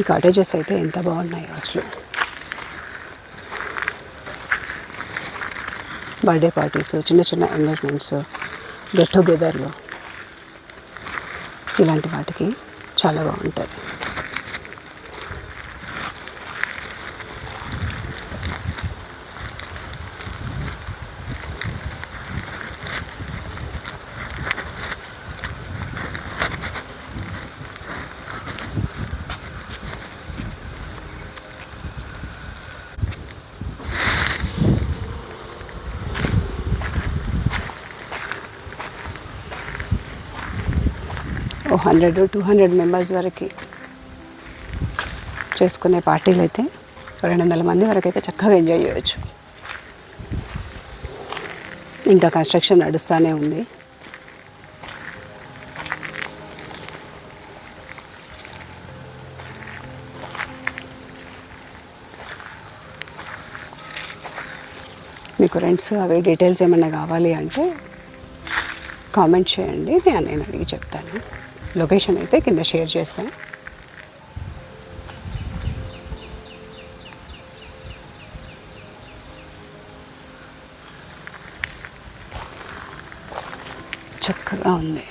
ఈ కాటేజెస్ అయితే ఎంత బాగున్నాయి అసలు. బర్త్డే పార్టీస్ చిన్న చిన్న ఎంగేజ్మెంట్స్ గెట్ టుగెదర్లు ఇలాంటి వాటికి చాలా బాగుంటుంది హండ్రెడ్ టూ హండ్రెడ్ మెంబర్స్ వరకు చేసుకునే పార్టీలు అయితే రెండు వందల మంది వరకు అయితే చక్కగా ఎంజాయ్ చేయవచ్చు ఇంకా కన్స్ట్రక్షన్ నడుస్తూనే ఉంది. మీకు రెంట్స్ అవి డీటెయిల్స్ ఏమైనా కావాలి అంటే కామెంట్ చేయండి. నేను నేను అడిగి చెప్తాను. లొకేషన్ అయితే కింద షేర్ చేస్తాను. చక్కగా ఉంది.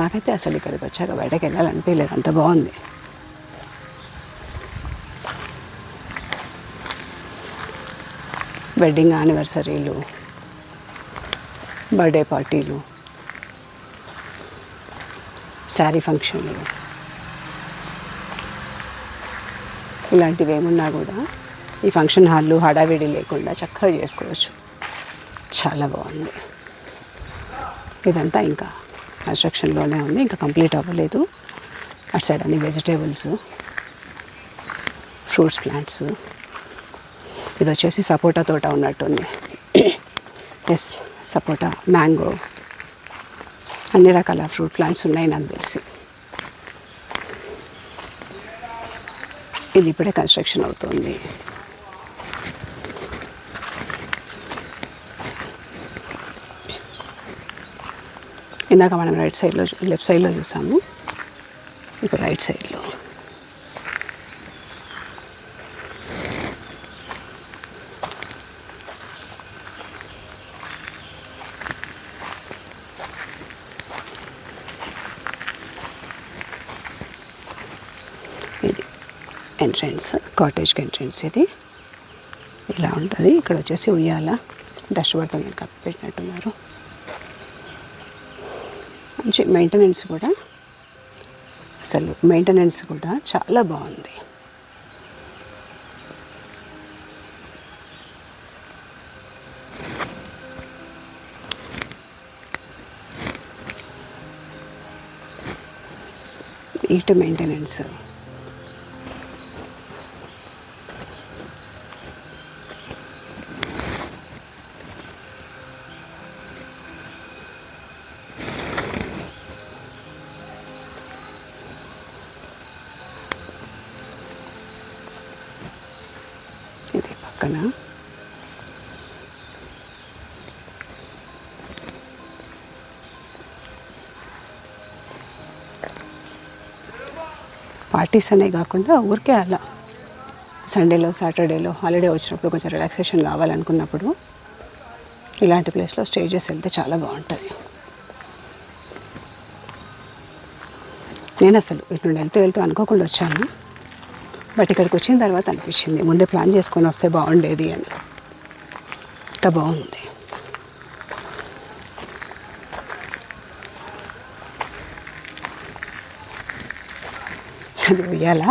నాకైతే అసలు ఇక్కడికి వచ్చాక బయటకు వెళ్ళాలనిపించలేదు. అంత బాగుంది. వెడ్డింగ్ యానివర్సరీలు బర్త్డే పార్టీలు శారీ ఫంక్షన్లు ఇలాంటివి ఏమున్నా కూడా ఈ ఫంక్షన్ హాల్లో హడావిడి లేకుండా చక్కగా చేసుకోవచ్చు. చాలా బాగుంది. ఇదంతా ఇంకా కన్స్ట్రక్షన్లోనే ఉంది ఇంకా కంప్లీట్ అవ్వలేదు. అటు సైడ్ అన్ని వెజిటేబుల్స్ ఫ్రూట్స్ ప్లాంట్స్. ఇది వచ్చేసి సపోటా తోట ఉన్నట్టుంది. ఎస్ సపోటా మ్యాంగో అన్ని రకాల ఫ్రూట్ ప్లాంట్స్ ఉన్నాయి నాకు తెలిసి. ఇది ఇప్పుడే కన్స్ట్రక్షన్ అవుతుంది. ఇందాక మనం రైట్ సైడ్లో లెఫ్ట్ సైడ్లో చూసాము. ఇప్పుడు రైట్ సైడ్లో ఇది ఎంట్రన్స్ కాటేజ్కి ఎంట్రన్స్ ఇది. ఇలా ఉంటుంది. ఇక్కడ వచ్చేసి ఉయ్యాల. డస్ట్ పడుతుంది కప్పి పెట్టినట్టున్నారు మంచి మెయింటెనెన్స్ కూడా. అసలు మెయింటెనెన్స్ కూడా చాలా బాగుంది. నీట్ మెయింటెనెన్స్ పక్కన. పార్టీస్ అనే కాకుండా ఊరికే అలా. సండేలో సాటర్డేలో హాలిడే వచ్చినప్పుడు కొంచెం రిలాక్సేషన్ కావాలనుకున్నప్పుడు ఇలాంటి ప్లేస్లో స్టే చేసి వెళ్తే చాలా బాగుంటుంది నేను అసలు ఇటు నుండి వెళ్తూ వెళ్తూ అనుకోకుండా వచ్చాను. బట్ ఇక్కడికి వచ్చిన తర్వాత అనిపించింది ముందే ప్లాన్ చేసుకొని వస్తే బాగుండేది అని. అంత బాగుంది. అది ఉయ్యాల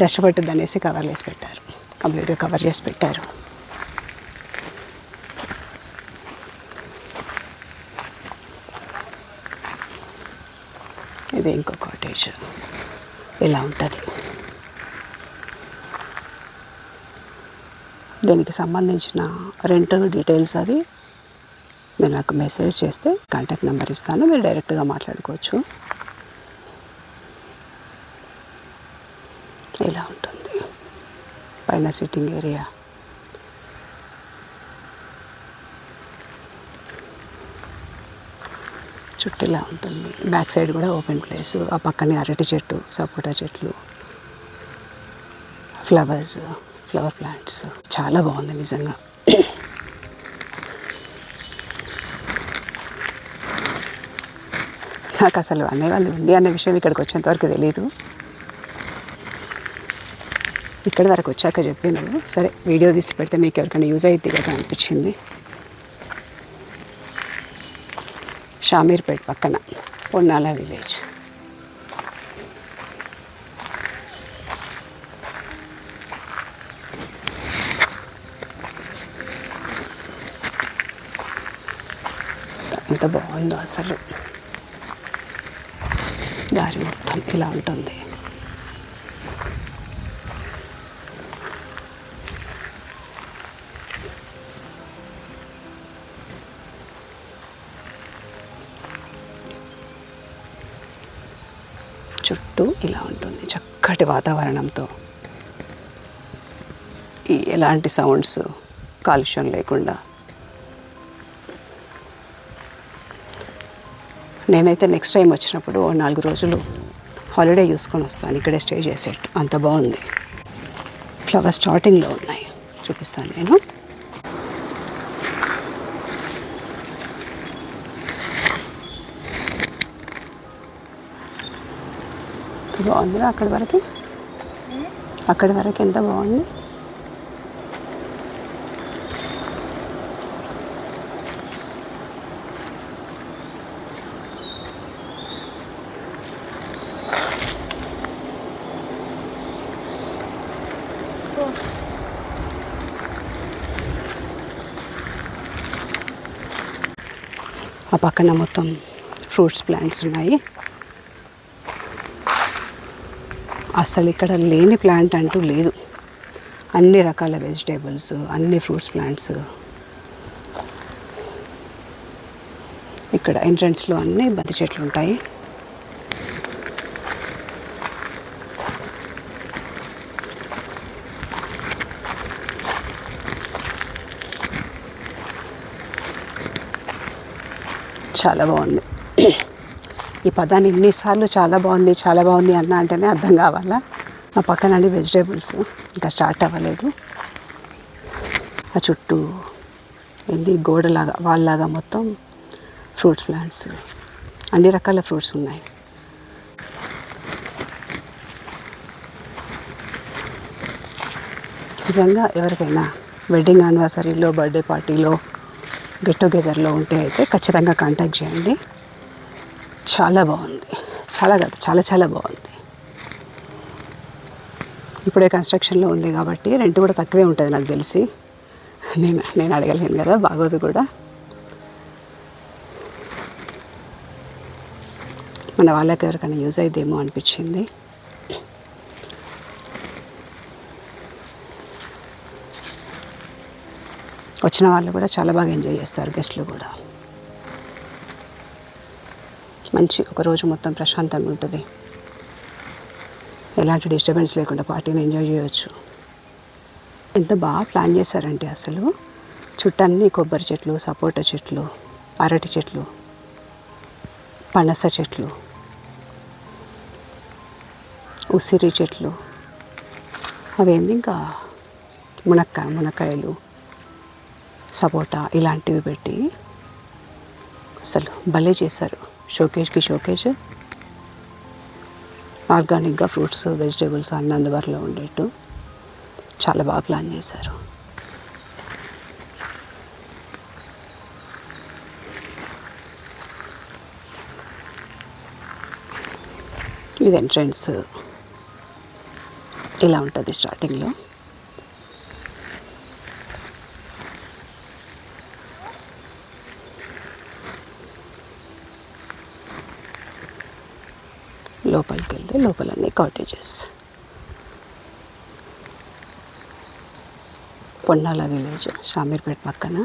డస్ట్ పట్టుద్ది అనేసి కవర్ వేసి పెట్టారు. కంప్లీట్గా కవర్ చేసి పెట్టారు. ఇది ఇంకో కాటేజ్ ఇలా ఉంటుంది. దీనికి సంబంధించిన రెంట్ డీటెయిల్స్ అవి మీరు నాకు మెసేజ్ చేస్తే కాంటాక్ట్ నెంబర్ ఇస్తాను. మీరు డైరెక్ట్గా మాట్లాడుకోవచ్చు. ఇలా ఉంటుంది. పైన సిట్టింగ్ ఏరియా చుట్టూ ఇలా ఉంటుంది. బ్యాక్ సైడ్ కూడా ఓపెన్ ప్లేస్ ఆ పక్కనే అరటి చెట్టు సపోటా చెట్లు ఫ్లవర్స్ ఫ్లవర్ ప్లాంట్స్. చాలా బాగుంది నిజంగా. నాకు అసలు అనేవాళ్ళు ఉంది అనే విషయం ఇక్కడికి వచ్చేంతవరకు తెలియదు ఇక్కడి వరకు వచ్చాక చెప్పినారు సరే వీడియో తీసి పెడితే మీకు ఎవరికైనా యూజ్ అయ్యిద్ది కదా అనిపించింది. షామీర్పేట్ పక్కన పొన్నాల విలేజ్. ఎంత బాగుందో అసలు. దారి మొత్తం ఇలా ఉంటుంది. చుట్టూ ఇలా ఉంటుంది చక్కటి వాతావరణంతో. ఈ ఎలాంటి సౌండ్స్ కాలుష్యం లేకుండా నేనైతే నెక్స్ట్ టైం వచ్చినప్పుడు నాలుగు రోజులు హాలిడే చూసుకొని వస్తాను. ఇక్కడే స్టే చేసేట్టు. అంత బాగుంది. ఫ్లవర్ స్టార్టింగ్లో ఉన్నాయి. చూపిస్తాను నేను. బాగుందిరా అక్కడి వరకు? అక్కడి వరకు ఎంత బాగుంది? ఆ పక్కన మొత్తం ఫ్రూట్స్ ప్లాంట్స్ ఉన్నాయి. అసలు ఇక్కడ లేని ప్లాంట్ అంటూ లేదు. అన్ని రకాల వెజిటేబుల్స్ అన్ని ఫ్రూట్స్ ప్లాంట్స్. ఇక్కడ ఎంట్రన్స్లో అన్ని బంతి చెట్లు ఉంటాయి చాలా బాగుంది. ఈ పదాన్ని ఇన్నిసార్లు చాలా బాగుంది చాలా బాగుంది అన్న అంటేనే అర్థం కావాలా? మా పక్కన అన్ని వెజిటేబుల్స్ ఇంకా స్టార్ట్ అవ్వలేదు. ఆ చుట్టూ ఏంది? గోడలాగా వాళ్ళలాగా మొత్తం ఫ్రూట్స్ ప్లాంట్స్. అన్ని రకాల ఫ్రూట్స్ ఉన్నాయి. నిజంగా ఎవరికైనా వెడ్డింగ్ యానివర్సరీలో బర్త్డే పార్టీలో గెట్ టుగెదర్లో ఉంటే అయితే ఖచ్చితంగా కాంటాక్ట్ చేయండి. చాలా బాగుంది. చాలా కాదు చాలా చాలా బాగుంది. ఇప్పుడే కన్స్ట్రక్షన్లో ఉంది కాబట్టి రెంట్ కూడా తక్కువే ఉంటుంది నాకు తెలిసి. నేను నేను అడగలేను కదా బాగోదు కూడా. మన వాళ్ళకి ఎవరికైనా యూజ్ అయిద్దేమో అనిపించింది. వచ్చిన వాళ్ళు కూడా చాలా బాగా ఎంజాయ్ చేస్తారు గెస్ట్లు కూడా. మంచి ఒక రోజు మొత్తం ప్రశాంతంగా ఉంటుంది. ఎలాంటి డిస్టర్బెన్స్ లేకుండా పార్టీని ఎంజాయ్ చేయవచ్చు ఎంత బాగా ప్లాన్ చేశారంటే అసలు చుట్టన్నీ కొబ్బరి చెట్లు సపోటా చెట్లు అరటి చెట్లు పనస చెట్లు ఉసిరి చెట్లు అవేంది ఇంకా మునక్కాయ మునక్కాయలు సపోటా ఇలాంటివి పెట్టి అసలు భలే చేశారు. షోకేజ్కి షోకేజ్. ఆర్గానిక్గా ఫ్రూట్స్ వెజిటేబుల్స్ అన్నీ అందుబాటులో ఉండేట్టు చాలా బాగా ప్లాన్ చేశారు. ఇది ఎంట్రన్స్ ఇలా ఉంటుంది స్టార్టింగ్లో లోపలికి వెళ్తే లోపలన్నీ కాటేజెస్ పొన్నాల విలేజ్ షామీర్పేట పక్కన.